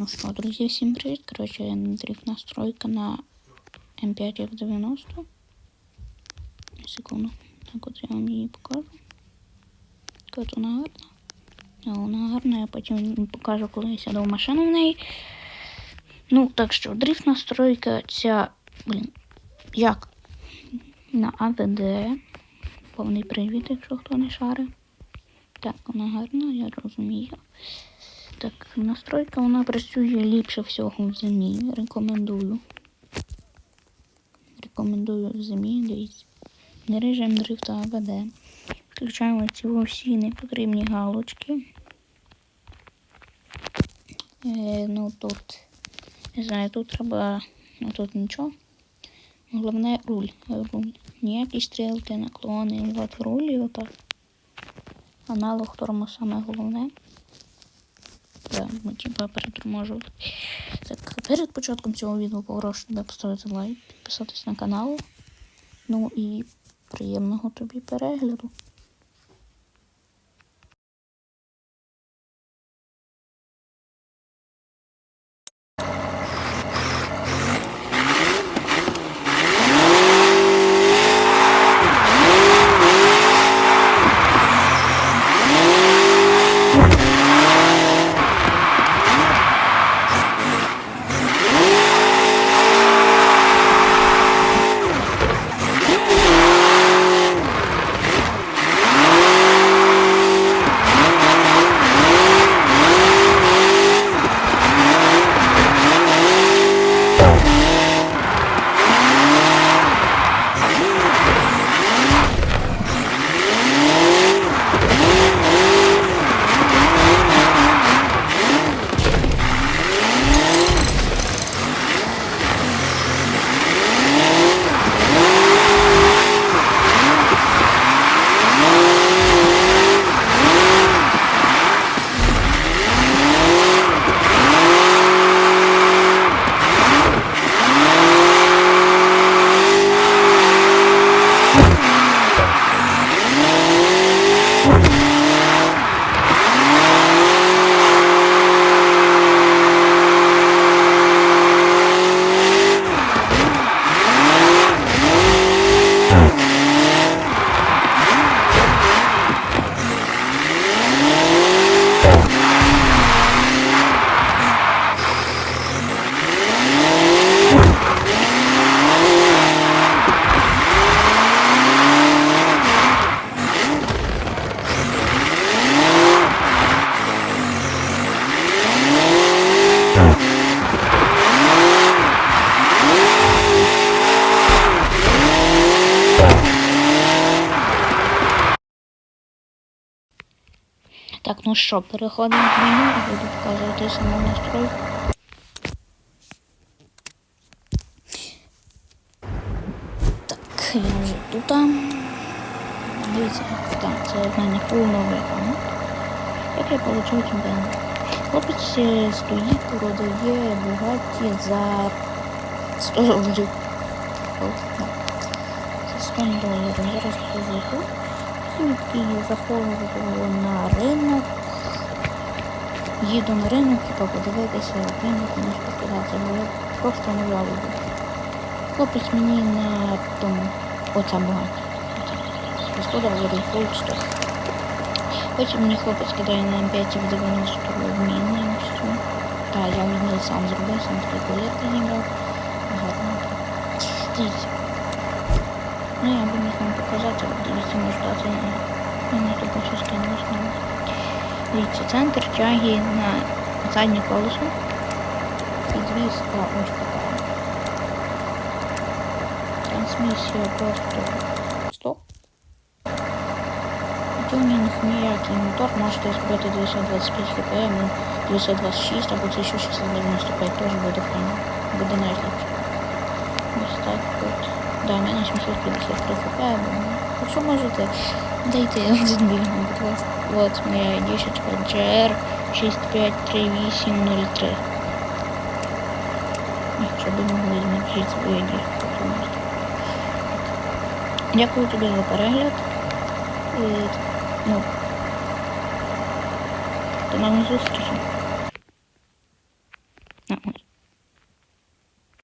Ну що, друзі, всім привіт. Коротше, дріфт настройка на М5 F90. Секунду. Так от я вам її покажу. Така от вона гарна. А я потім покажу, коли я сяду в машину в неї. Ну, так що, дріфт настройка ця, блін, як на АВД. Повний привід, якщо хто не шарить. Так, вона я розумію. Так, настройка вона працює ліпше всього в зимі. Рекомендую. Рекомендую в зимі, дивіться. Не режим дрифта АВД. Включаємо ці всі непотрібні галочки. Е, ну тут, не знаю, тут треба, ну тут нічого. Головне руль. руль. Ніякі стрілки, наклони, от руль і отак. Аналог тормоз саме головне. Да, ми типа переторможували. Так, перед початком цього відео попрошу тебе поставити лайк, підписатись на канал. Ну і приємного тобі перегляду. Так, ну що, переходимо в меню буду показувати саму настройку. Так, я вже тут. Дивіться, так, це full новий аккаунт. Як я получив чемпіон? Хлопець стоїть, продає Бугаті за 100 доларів. За 100 доларів. Зараз покажу. Такий заходжу на ринок. Їду на ринок, типа подивитися, ринок комусь показати, бо я просто не жалую. Хлопець мені на тому, оця багато. Господар говорить, hold стоп. Потім мені хлопець кидає на М5 в 90 обмінності. Та, я обмінив сам зробив, сам такий колір підібрав. Гарно. Дивіться. Ну, я би міг вам показати, дивіться, можу дати на мене тут щось кинулось на Дивіться, центр тяги на заднє колесо. Підвізка ось така. Трансмісія просто Тюнінг ніякий мотор, можете збити 225 хпм, 226 або 1695 теж буде файно. Буде найліпше. Ось так от. Да, у мене 753 хп, ну, якщо можете, дайте один мільйон, будь ласка. От моя дішечка GR 653803. Якщо ви могли напишіть свою дішку. Дякую тобі за перегляд. Ну, до нових зустрічей.